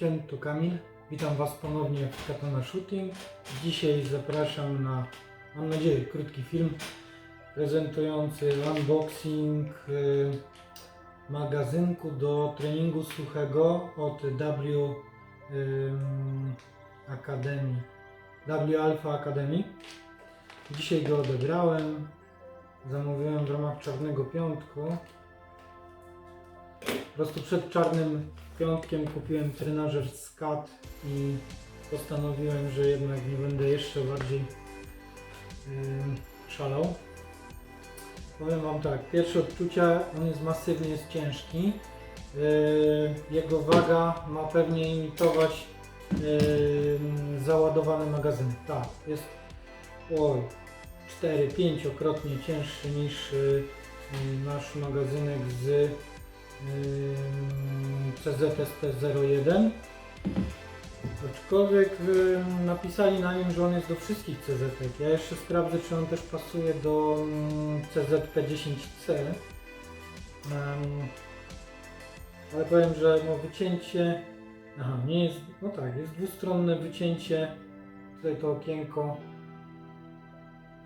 Cześć, tu Kamil. Witam Was ponownie w Katana Shooting. Dzisiaj zapraszam na, mam nadzieję, krótki film prezentujący unboxing y, magazynku do treningu suchego od W ym, Academy, W Alpha Academy. Dzisiaj go odebrałem. Zamówiłem w ramach Czarnego Piątku. Prostu przed Czarnym Piątkiem kupiłem trenażer SCAT i postanowiłem, że jednak nie będę jeszcze bardziej ym, szalał. Powiem Wam tak, pierwsze odczucia, on jest masywny, jest ciężki. Yy, jego waga ma pewnie imitować yy, załadowany magazyn. Tak, jest oj, 4-5-krotnie cięższy niż yy, nasz magazynek z yy, CZSP01. Aczkolwiek napisali na nim, że on jest do wszystkich CZ. Ja jeszcze sprawdzę, czy on też pasuje do mm, CZP10C. Em, ale powiem, że no wycięcie. Aha, nie jest. No tak, jest dwustronne wycięcie. Tutaj to okienko.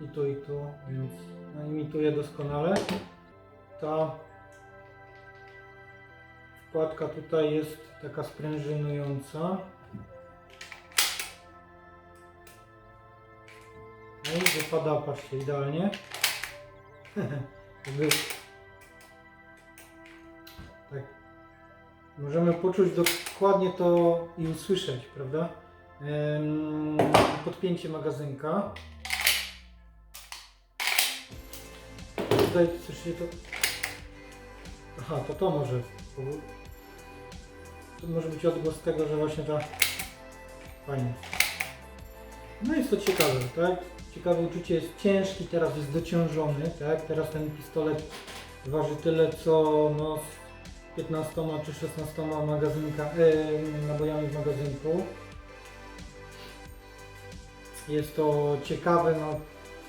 I tu, i tu, więc no, imituje doskonale. Ta wkładka tutaj jest taka sprężynująca. No i wypada, patrzcie, idealnie. Tak. Możemy poczuć dokładnie to i usłyszeć, prawda? Podpięcie magazynka. Tutaj słyszycie to. Aha, to to może. Może być odgłos tego, że właśnie ta. Fajnie. No jest to ciekawe, tak? Ciekawe uczucie jest ciężki, teraz jest dociążony, tak? Teraz ten pistolet waży tyle co no, z 15 czy 16 magazynka, e, nabojami w magazynku. Jest to ciekawe, no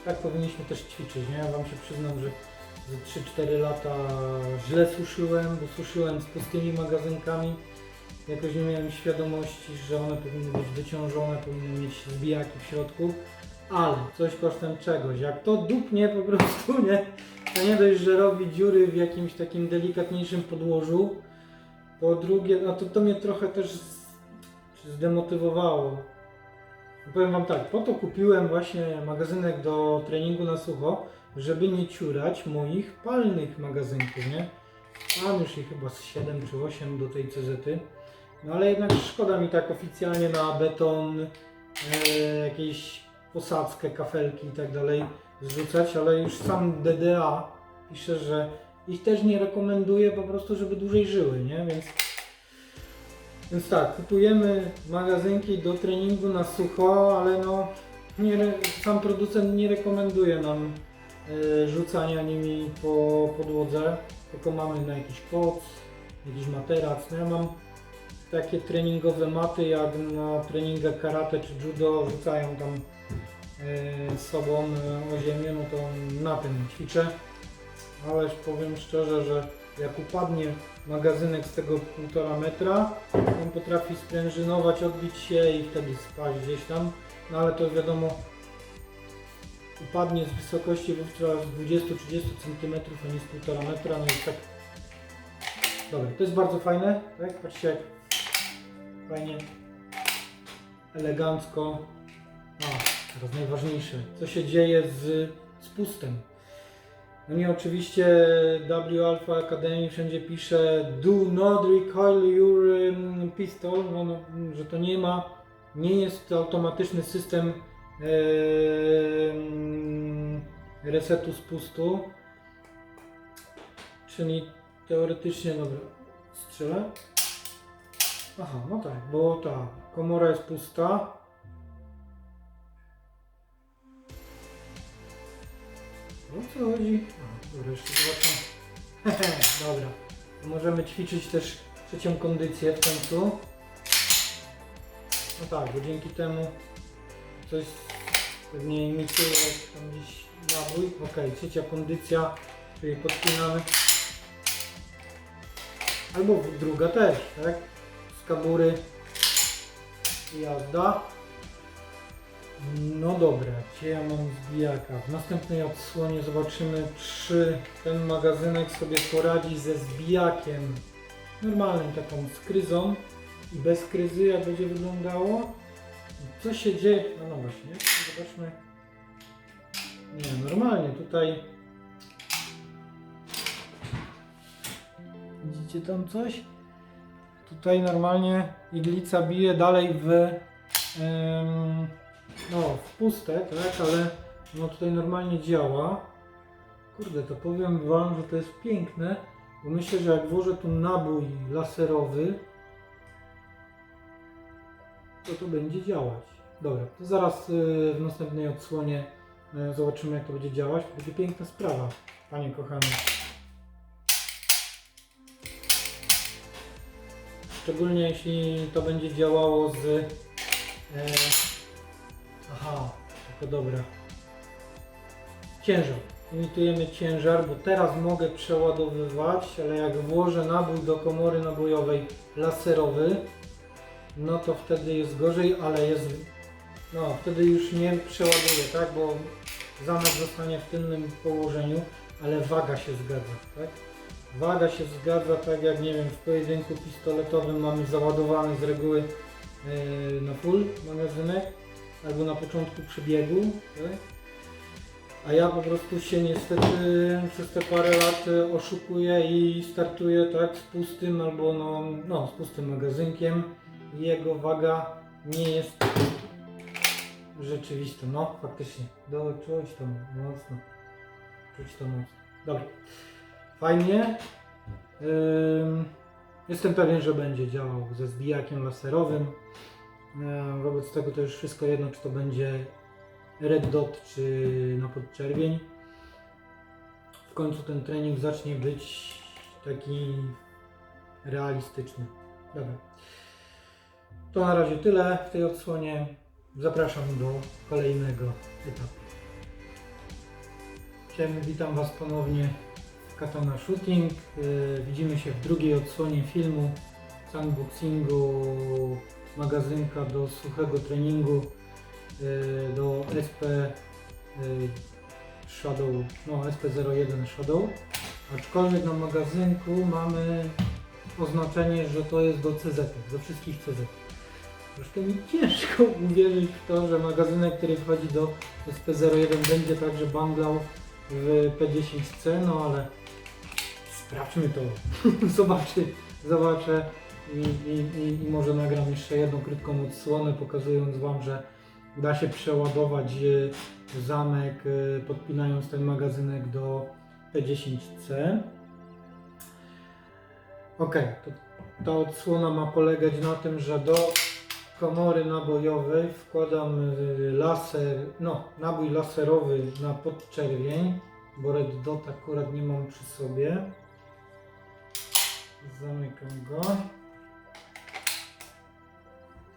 tak powinniśmy też ćwiczyć, nie? Ja Wam się przyznam, że za 3-4 lata źle suszyłem, bo suszyłem z pustymi magazynkami. Jakoś nie miałem świadomości, że one powinny być wyciążone, powinny mieć zbijaki w środku, ale coś kosztem czegoś. Jak to dupnie po prostu, nie? To nie dość, że robi dziury w jakimś takim delikatniejszym podłożu. Po drugie, no to, to mnie trochę też zdemotywowało. Powiem Wam tak, po to kupiłem właśnie magazynek do treningu na sucho, żeby nie ciurać moich palnych magazynków, nie? Mam już ich chyba z 7 czy 8 do tej CZ. No ale jednak szkoda mi tak oficjalnie na beton, e, jakieś posadzkę, kafelki i tak dalej zrzucać, ale już sam DDA pisze, że ich też nie rekomenduje po prostu, żeby dłużej żyły, nie? Więc, więc tak, kupujemy magazynki do treningu na sucho, ale no nie, sam producent nie rekomenduje nam e, rzucania nimi po podłodze, tylko mamy na jakiś koc, jakiś materac. No ja mam takie treningowe maty, jak na treningach karate czy judo rzucają tam e, sobą e, o ziemię, no to na tym ćwiczę. Ależ powiem szczerze, że jak upadnie magazynek z tego półtora metra, on potrafi sprężynować, odbić się i wtedy spaść gdzieś tam. No ale to wiadomo, upadnie z wysokości wówczas 20-30 cm, a nie z 1,5 metra, no i tak. Dobra, to jest bardzo fajne, tak? Patrzcie jak fajnie, elegancko. A, teraz najważniejsze, co się dzieje z spustem. No nie, oczywiście W Alpha Academy wszędzie pisze Do not recoil your um, pistol, no, no, że to nie ma, nie jest to automatyczny system em, resetu spustu. Czyli teoretycznie, dobra, strzelę. Aha, no tak, bo ta komora jest pusta. O co chodzi? A, dobra, jeszcze zobaczę. dobra, możemy ćwiczyć też trzecią kondycję w końcu. No tak, bo dzięki temu coś pewnie imituje tam gdzieś nabój. Ok, trzecia kondycja, czyli podpinamy. Albo druga też, tak? Kabury Jazda. No dobra, gdzie ja mam zbijaka? W następnej odsłonie zobaczymy, czy ten magazynek sobie poradzi ze zbijakiem normalnym, taką z kryzą i bez kryzy, jak będzie wyglądało. Co się dzieje? No, no właśnie, zobaczmy. Nie, normalnie tutaj. Widzicie tam coś? Tutaj normalnie iglica bije dalej w, em, no, w puste, tak, ale no tutaj normalnie działa. Kurde, to powiem Wam, że to jest piękne, bo myślę, że jak włożę tu nabój laserowy, to to będzie działać. Dobra, to zaraz y, w następnej odsłonie y, zobaczymy, jak to będzie działać. Będzie piękna sprawa, Panie kochany. Szczególnie jeśli to będzie działało z... E, aha, tylko dobra. Ciężar. Imitujemy ciężar, bo teraz mogę przeładowywać, ale jak włożę nabój do komory nabojowej laserowy, no to wtedy jest gorzej, ale jest... No, wtedy już nie przeładuję, tak? Bo zamek zostanie w tylnym położeniu, ale waga się zgadza, tak? Waga się zgadza tak jak nie wiem, w pojedynku pistoletowym mamy załadowany z reguły yy, na full magazynek albo na początku przebiegu, tak? a ja po prostu się niestety przez te parę lat y, oszukuję i startuję tak z pustym albo no, no z pustym magazynkiem jego waga nie jest rzeczywista, no faktycznie, do czuć to mocno, czuć to mocno, dobra. Fajnie. Jestem pewien, że będzie działał ze zbijakiem laserowym. Ym, Wobec tego to już wszystko jedno, czy to będzie red dot, czy na podczerwień. W końcu ten trening zacznie być taki realistyczny. Dobra. To na razie tyle w tej odsłonie. Zapraszam do kolejnego etapu. Cześć, witam Was ponownie Katana Shooting. Yy, Widzimy się w drugiej odsłonie filmu z unboxingu magazynka do suchego treningu yy, do SP yy, Shadow, no SP01 Shadow. Aczkolwiek na magazynku mamy oznaczenie, że to jest do CZ, do wszystkich CZ. Troszkę mi ciężko uwierzyć w to, że magazynek, który wchodzi do SP01 będzie także banglał w P10C, no ale sprawdźmy to. Zobaczy, zobaczę i, i, i, i może nagram jeszcze jedną krótką odsłonę, pokazując Wam, że da się przeładować e, zamek, e, podpinając ten magazynek do P10C. Ok, to ta odsłona ma polegać na tym, że do komory nabojowej wkładam y, laser, no nabój laserowy na podczerwień, bo red dot akurat nie mam przy sobie. Zamykam go.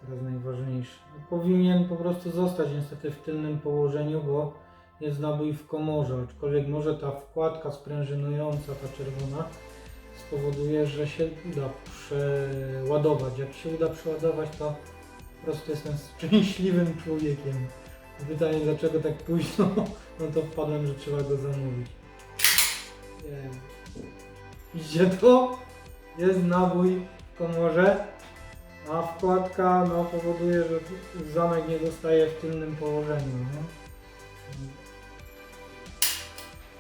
Teraz najważniejsze. Powinien po prostu zostać niestety w tylnym położeniu, bo jest nabój w komorze, aczkolwiek może ta wkładka sprężynująca, ta czerwona, spowoduje, że się uda przeładować. Jak się uda przeładować, to po prostu jestem szczęśliwym człowiekiem. Pytanie dlaczego tak późno, no to wpadłem, że trzeba go zamówić. Nie. Widzicie to? Jest nabój w komorze, a wkładka no, powoduje, że zamek nie zostaje w tylnym położeniu. Nie?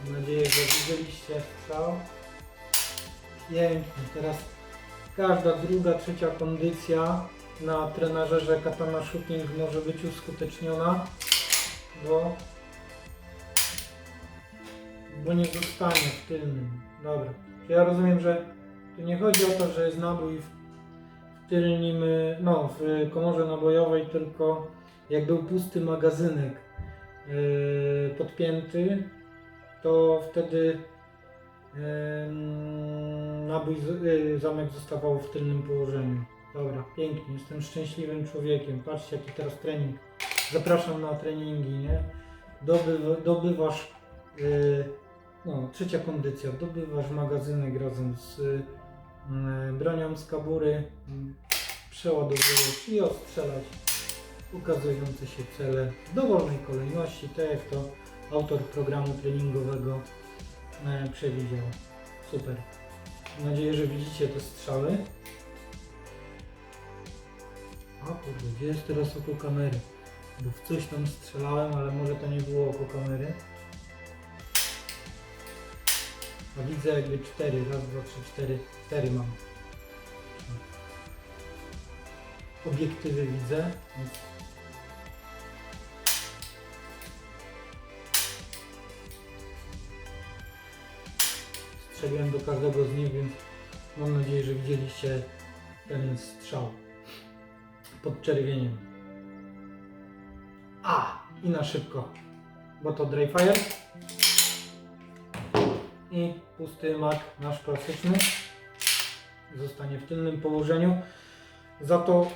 Mam nadzieję, że widzieliście strzał. Pięknie. Teraz każda druga, trzecia kondycja na trenażerze Katana Shooting może być uskuteczniona, bo, bo nie zostanie w tylnym. Dobra. Ja rozumiem, że nie chodzi o to, że jest nabój w tylnym, no w komorze nabojowej, tylko jak był pusty magazynek yy, podpięty, to wtedy Em, nabój, z- y, zamek zostawał w tylnym położeniu. Dobra, pięknie, jestem szczęśliwym człowiekiem. Patrzcie jaki teraz trening. Zapraszam na treningi, nie? Dobywa, dobywasz, y, no trzecia kondycja, dobywasz magazynek razem z y, bronią z kabury. przeładowywać i ostrzelać ukazujące się cele w dowolnej kolejności, tak jak to autor programu treningowego e, przewidział. Super. Mam nadzieję, że widzicie te strzały. A kurde, gdzie jest teraz oko kamery? Bo w coś tam strzelałem, ale może to nie było oko kamery. A widzę jakby cztery, raz, dwa, trzy, cztery, cztery mam. Obiektywy widzę, więc strzeliłem do każdego z nich, więc mam nadzieję, że widzieliście ten strzał pod czerwieniem. A! I na szybko, bo to dry fire i pusty mak nasz klasyczny zostanie w tylnym położeniu. Za to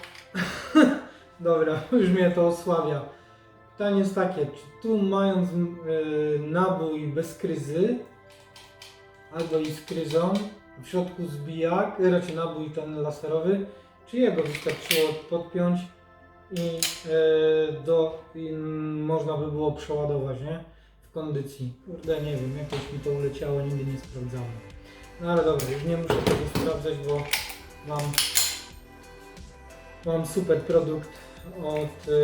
dobra, już mnie to osłabia. Pytanie jest takie, czy tu mając yy, nabój bez kryzy albo i z kryzą, w środku zbijak, raczej nabój ten laserowy, czy jego wystarczyło podpiąć i e, do można by było przeładować, nie? Kondycji. Kurde, nie wiem, jakoś mi to uleciało, nigdy nie sprawdzałem. No ale dobra, już nie muszę tego sprawdzać, bo mam mam super produkt od e,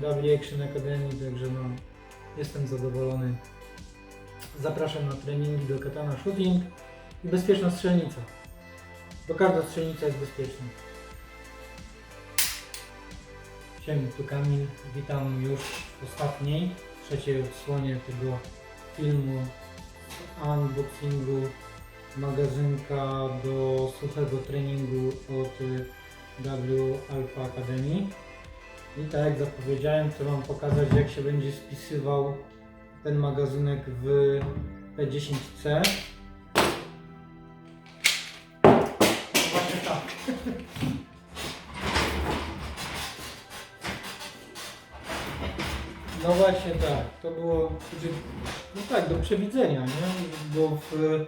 W Action Academy, także no, jestem zadowolony. Zapraszam na treningi do Katana Shooting i bezpieczna strzelnica. Bo każda strzelnica jest bezpieczna. Siema, tu Kamil. Witam już w ostatniej, trzeciej odsłonie tego filmu unboxingu magazynka do suchego treningu od W Alpha Academy. I tak jak zapowiedziałem, chcę Wam pokazać jak się będzie spisywał ten magazynek w P10C. No właśnie tak, to było znaczy, no tak, do przewidzenia, nie? Bo w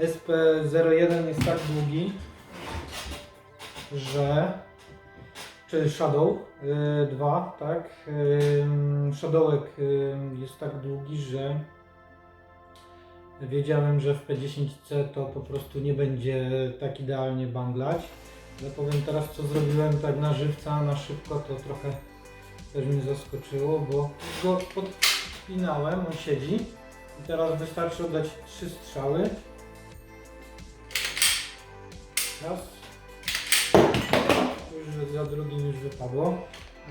SP01 jest tak długi, że czy Shadow 2, tak? Ym, Shadowek jest tak długi, że wiedziałem, że w P10C to po prostu nie będzie tak idealnie banglać. Ale powiem teraz, co zrobiłem tak na żywca, na szybko, to trochę też mnie zaskoczyło, bo go podpinałem, on siedzi i teraz wystarczy oddać trzy strzały. Raz. Już za drugim już wypadło.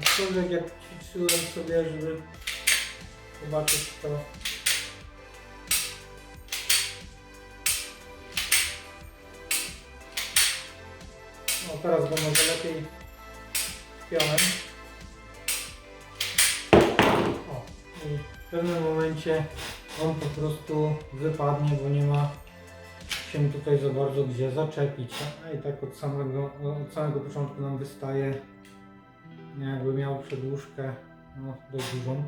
Aczkolwiek jak ćwiczyłem sobie, żeby zobaczyć to No teraz go może lepiej piąłem. I w pewnym momencie on po prostu wypadnie, bo nie ma się tutaj za bardzo gdzie zaczepić. A i tak od samego, od samego początku nam wystaje, jakby miał przedłużkę no, dość dużą.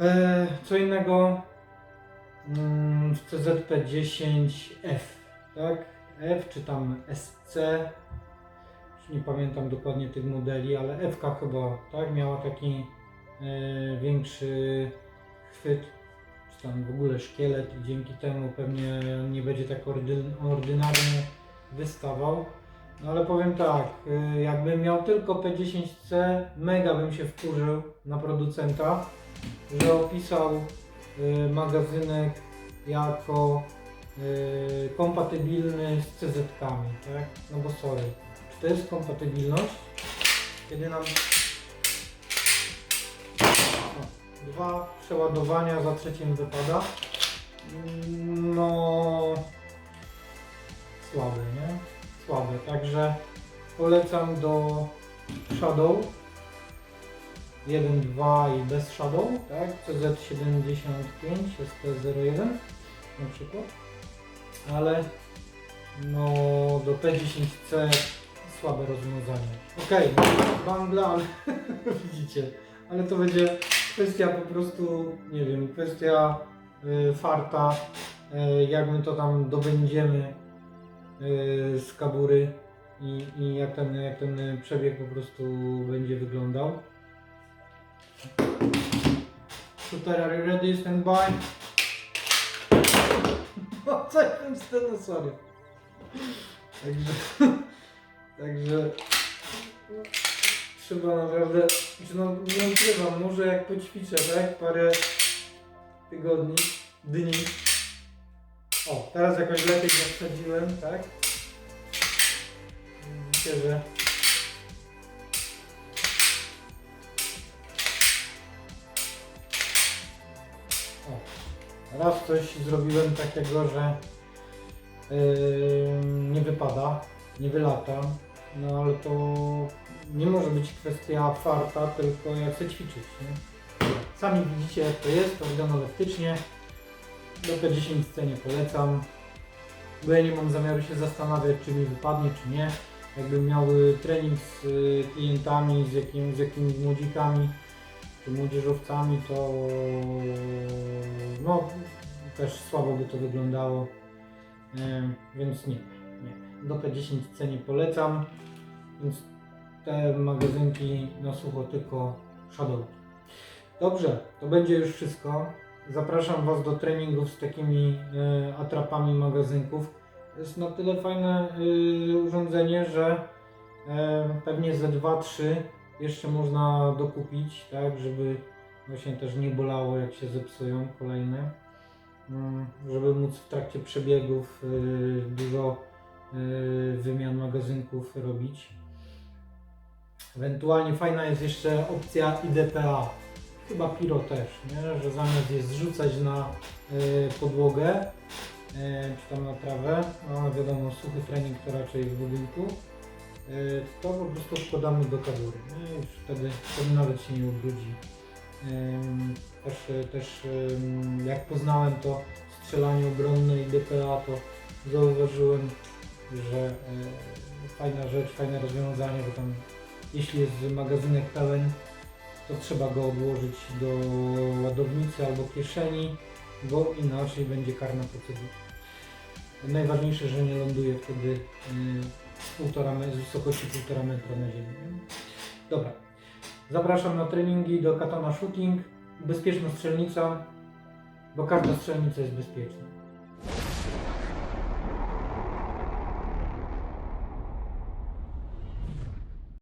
E, co innego mm, w CZP10F, tak? F czy tam SC, nie pamiętam dokładnie tych modeli, ale F chyba, tak? Miała taki większy chwyt, czy tam w ogóle szkielet i dzięki temu pewnie nie będzie tak ordyn ordynarnie wystawał. No ale powiem tak, y, jakbym miał tylko P10C, mega bym się wkurzył na producenta, że opisał y, magazynek jako kompatybilny z CZ-kami, tak? No bo sorry, czy to jest kompatybilność? Kiedy nam dwa przeładowania za trzecim wypada, no słabe, nie? Słabe, także polecam do Shadow 1, 2 i bez Shadow, tak? CZ75, SP01 na przykład, ale no do P10C słabe rozwiązanie. Okej, okay, bangla, ale widzicie, ale to będzie kwestia po prostu, nie wiem, kwestia y, farta, y, jak my to tam dobędziemy y, z kabury i, i jak, ten, jak ten przebieg po prostu będzie wyglądał. Shooter, are you ready? Stand by. No, co ten stenosorem? Także, także no, trzeba naprawdę, znaczy no nie ukrywam, może jak poćwiczę, tak, parę tygodni, dni. O, teraz jakoś lepiej go tak? Myślę, że o, raz coś zrobiłem takiego, że yy, nie wypada, nie wylata, no ale to nie może być kwestia farta, tylko ja chcę ćwiczyć, nie? Sami widzicie jak to jest, to organoleptycznie. Do P10 scenie polecam, bo ja nie mam zamiaru się zastanawiać, czy mi wypadnie, czy nie. Jakbym miał y, trening z y, klientami, z, jakim, z jakimiś młodzikami, czy młodzieżowcami, to no, też słabo by to wyglądało. Więc nie, nie. Do P10 scenie polecam, więc te magazynki na sucho tylko Shadow. Dobrze, to będzie już wszystko. Zapraszam Was do treningów z takimi e, atrapami magazynków. Jest na tyle fajne e, urządzenie, że e, pewnie ze 2-3 jeszcze można dokupić, tak, żeby właśnie też nie bolało jak się zepsują kolejne. Mm, żeby móc w trakcie przebiegów e, dużo e, wymian magazynków robić. Ewentualnie fajna jest jeszcze opcja IDPA. Chyba Piro też, nie? że zamiast je zrzucać na y, podłogę y, czy tam na trawę, no wiadomo suchy trening to raczej w budynku, y, to po prostu wkładamy do kabury. Nie? Już wtedy, wtedy nawet się nie ubrudzi. Ym, Też, y, też ym, jak poznałem to strzelanie obronne i DPA, to zauważyłem, że y, fajna rzecz, fajne rozwiązanie, bo tam jeśli jest magazynek pełen, to trzeba go odłożyć do ładownicy albo kieszeni, bo inaczej będzie karna procedura. Najważniejsze, że nie ląduje wtedy y, z, me- z wysokości 1,5 metra na ziemi. Dobra, zapraszam na treningi do Katana Shooting. Bezpieczna strzelnica, bo każda strzelnica jest bezpieczna.